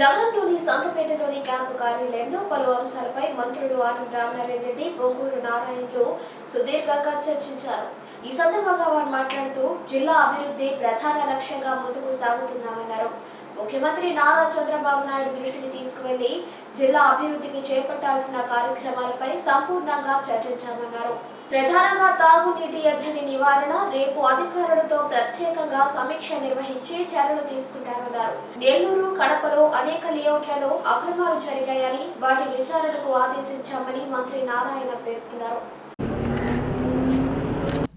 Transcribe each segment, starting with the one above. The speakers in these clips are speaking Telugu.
నగరంలోని సంతపేటలోని క్యాంపు కార్యాలయంలో పలు అంశాలపై మంత్రులు ఆనంద్ రామనారాయణ రెడ్డి బొంగూరు నారాయణలు సుదీర్ఘంగా చర్చించారు. ఈ సందర్భంగా వారు మాట్లాడుతూ జిల్లా అభివృద్ధి ప్రధాన లక్ష్యంగా ముందుకు సాగుతున్నామన్నారు. ముఖ్యమంత్రి నారా చంద్రబాబు నాయుడు దృష్టికి తీసుకువెళ్ళి జిల్లా అభివృద్ధికి చేపట్టాల్సిన కార్యక్రమాలపై సంపూర్ణంగా చర్చించామన్నారు. ప్రధానంగా తాగునీటి ఎద్దడి నివారణ రేపు అధికారులతో ప్రత్యేకంగా సమీక్ష నిర్వహించి చర్యలు తీసుకుంటారన్నారు నెల్లూరు కడపలో అనేక లేఅవుట్లలో అక్రమాలు జరిగాయని వాటి విచారణకు ఆదేశించామని మంత్రి నారాయణ పేర్కొన్నారు.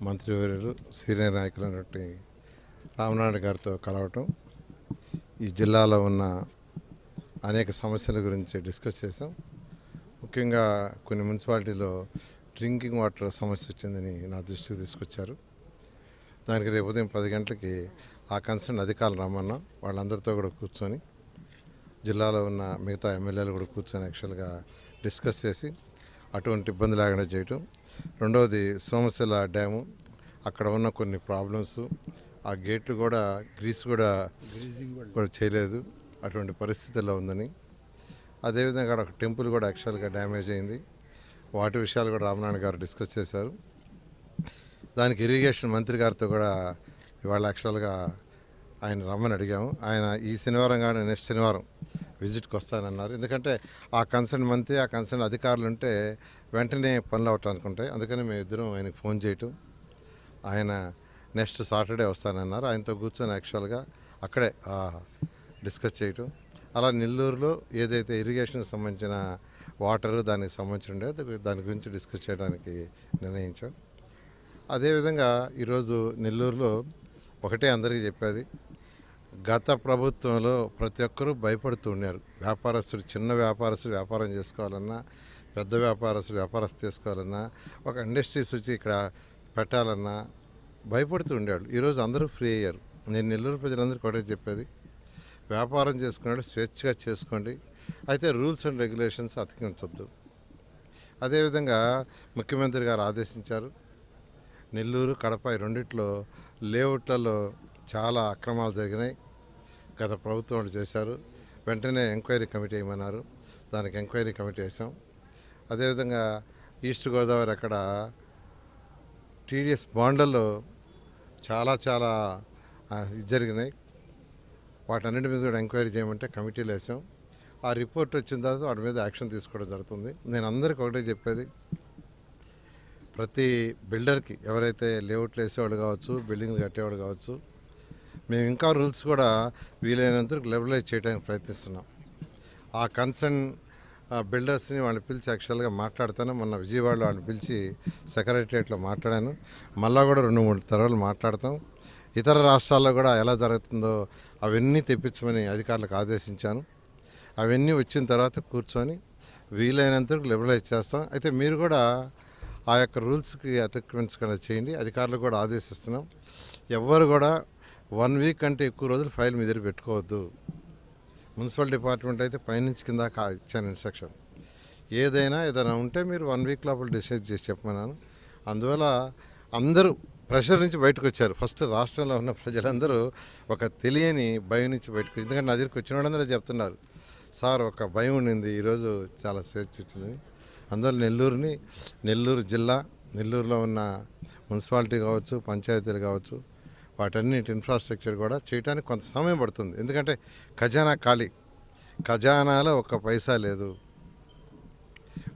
మంత్రివర్యులు సీనియర్ నాయకులైనటువంటి రామనాయుడు గారితో కలవటం ఈ జిల్లాలో ఉన్న అనేక సమస్యల గురించి డిస్కస్ చేసాం ముఖ్యంగా కొన్ని మున్సిపాలిటీలో డ్రింకింగ్ వాటర్ సమస్య వచ్చిందని నా దృష్టికి తీసుకొచ్చారు. దానికి రేపు ఉదయం పది గంటలకి ఆ కన్సర్న్ అధికారులు రమ్మన్నాం వాళ్ళందరితో కూడా కూర్చొని జిల్లాలో ఉన్న మిగతా ఎమ్మెల్యేలు కూడా కూర్చొని యాక్చువల్గా డిస్కస్ చేసి అటువంటి ఇబ్బంది లేకుండా చేయటం. రెండవది సోమశిల డ్యాము. అక్కడ ఉన్న కొన్ని ప్రాబ్లమ్స్ ఆ గేట్లు కూడా గ్రీస్ కూడా కూడా చేయలేదు. అటువంటి పరిస్థితుల్లో ఉందని. అదేవిధంగా అక్కడ ఒక టెంపుల్ కూడా యాక్చువల్గా డ్యామేజ్ అయింది. వాటి విషయాలు కూడా రామనారాయణ గారు డిస్కస్ చేశారు. దానికి ఇరిగేషన్ మంత్రి గారితో కూడా ఇవాళ యాక్చువల్గా ఆయన రమ్మని అడిగాము. ఆయన ఈ శనివారం కానీ నెక్స్ట్ శనివారం విజిట్కి వస్తానన్నారు. ఎందుకంటే ఆ కన్సర్న్ మంత్రి ఆ కన్సర్న్ అధికారులు ఉంటే వెంటనే పనులు అవటానికి ఉంటాయి అందుకని మేము ఇద్దరం ఆయనకి ఫోన్ చేయటం. ఆయన నెక్స్ట్ సాటర్డే వస్తానన్నారు. ఆయనతో కూర్చొని యాక్చువల్గా అక్కడే డిస్కస్ చేయటం. అలా నెల్లూరులో ఏదైతే ఇరిగేషన్కి సంబంధించిన వాటర్ దానికి సంబంధించి ఉండేదో దాని గురించి డిస్కస్ చేయడానికి నిర్ణయించాం. అదేవిధంగా ఈరోజు నెల్లూరులో ఒకటే అందరికీ చెప్పేది గత ప్రభుత్వంలో ప్రతి ఒక్కరూ భయపడుతూ ఉన్నారు. వ్యాపారస్తుడు చిన్న వ్యాపారస్తుడు వ్యాపారం చేసుకోవాలన్నా పెద్ద వ్యాపారస్తులు వ్యాపారస్తు చేసుకోవాలన్నా ఒక ఇండస్ట్రీస్ వచ్చి ఇక్కడ పెట్టాలన్నా భయపడుతూ ఉండేవాళ్ళు. ఈరోజు అందరూ ఫ్రీ అయ్యారు. నేను నెల్లూరు ప్రజలందరికీ ఒకటే చెప్పేది వ్యాపారం చేసుకున్నాడు స్వేచ్ఛగా చేసుకోండి. అయితే రూల్స్ అండ్ రెగ్యులేషన్స్ అతికించొద్దు. అదేవిధంగా ముఖ్యమంత్రి గారు ఆదేశించారు నెల్లూరు కడప రెండిట్లో లేఅవుట్లలో చాలా అక్రమాలు జరిగినాయి. గత ప్రభుత్వం వాళ్ళు చేశారు. వెంటనే ఎంక్వైరీ కమిటీ వేయమన్నారు. దానికి ఎంక్వైరీ కమిటీ వేసాం అదేవిధంగా ఈస్ట్ గోదావరి అక్కడ టీడీఎస్ బాండ్లలో చాలా చాలా ఇది జరిగినాయి. వాటన్నిటి మీద కూడా ఎంక్వైరీ చేయమంటే కమిటీలు వేసాం. ఆ రిపోర్ట్ వచ్చిన తర్వాత వాటి మీద యాక్షన్ తీసుకోవడం జరుగుతుంది. నేను అందరికీ ఒకటే చెప్పేది. ప్రతి బిల్డర్కి ఎవరైతే లేఅవుట్లు వేసేవాళ్ళు కావచ్చు బిల్డింగ్లు కట్టేవాడు కావచ్చు మేము ఇంకా రూల్స్ కూడా వీలైనంత లెబలైజ్ చేయడానికి ప్రయత్నిస్తున్నాం. ఆ కన్సర్న్ బిల్డర్స్ని వాళ్ళని పిలిచి యాక్చువల్గా మాట్లాడతాను. మొన్న విజయవాడలో వాళ్ళని పిలిచి సెక్రటరియట్లో మాట్లాడాను. మళ్ళా కూడా రెండు మూడు తరాలు మాట్లాడతాం. ఇతర రాష్ట్రాల్లో కూడా ఎలా జరుగుతుందో అవన్నీ తెప్పించమని అధికారులకు ఆదేశించాను. అవన్నీ వచ్చిన తర్వాత కూర్చొని వీలైనంత లిబరలైజ్ చేస్తాం. అయితే మీరు కూడా ఆ యొక్క రూల్స్కి అతిక్రమించకుండా చేయండి. అధికారులు కూడా ఆదేశిస్తున్నాం. ఎవ్వరు కూడా వన్ వీక్ అంటే ఎక్కువ రోజులు ఫైల్ మీ దగ్గర పెట్టుకోవద్దు. మున్సిపల్ డిపార్ట్మెంట్ అయితే పైనుంచి కింద ఇచ్చాను ఇన్స్ట్రక్షన్. ఏదైనా ఏదైనా ఉంటే మీరు వన్ వీక్ లోపల డిసైడ్ చేసి చెప్పమన్నాను. అందువల్ల అందరూ ప్రెషర్ నుంచి బయటకు వచ్చారు. ఫస్ట్ రాష్ట్రంలో ఉన్న ప్రజలందరూ ఒక తెలియని భయం నుంచి బయటకు వచ్చి ఎందుకంటే నా దగ్గరికి వచ్చిన వాళ్ళందరూ చెప్తున్నారు. సార్ ఒక భయం ఉండింది. ఈరోజు చాలా స్వేచ్ఛ వచ్చింది. అందువల్ల నెల్లూరుని నెల్లూరు జిల్లా నెల్లూరులో ఉన్న మున్సిపాలిటీ కావచ్చు పంచాయతీలు కావచ్చు వాటన్నిటి ఇన్ఫ్రాస్ట్రక్చర్ కూడా చేయడానికి కొంత సమయం పడుతుంది. ఎందుకంటే ఖజానా ఖాళీ. ఖజానాలో ఒక్క పైసా లేదు.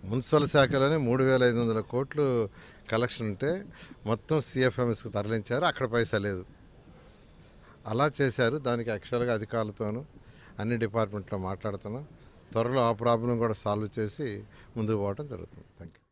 మున్సిపల్ శాఖలోనే మూడు వేల ఐదు వందల కోట్లు కలెక్షన్ ఉంటే మొత్తం సిఎఫ్ఎంఎస్కి తరలించారు. అక్కడ పైసా లేదు. అలా చేశారు. దానికి యాక్చువల్గా అధికారులతోనూ అన్ని డిపార్ట్మెంట్లో మాట్లాడుతున్నాం. త్వరలో ఆ ప్రాబ్లం కూడా సాల్వ్ చేసి ముందుకు పోవడం జరుగుతుంది. Thank you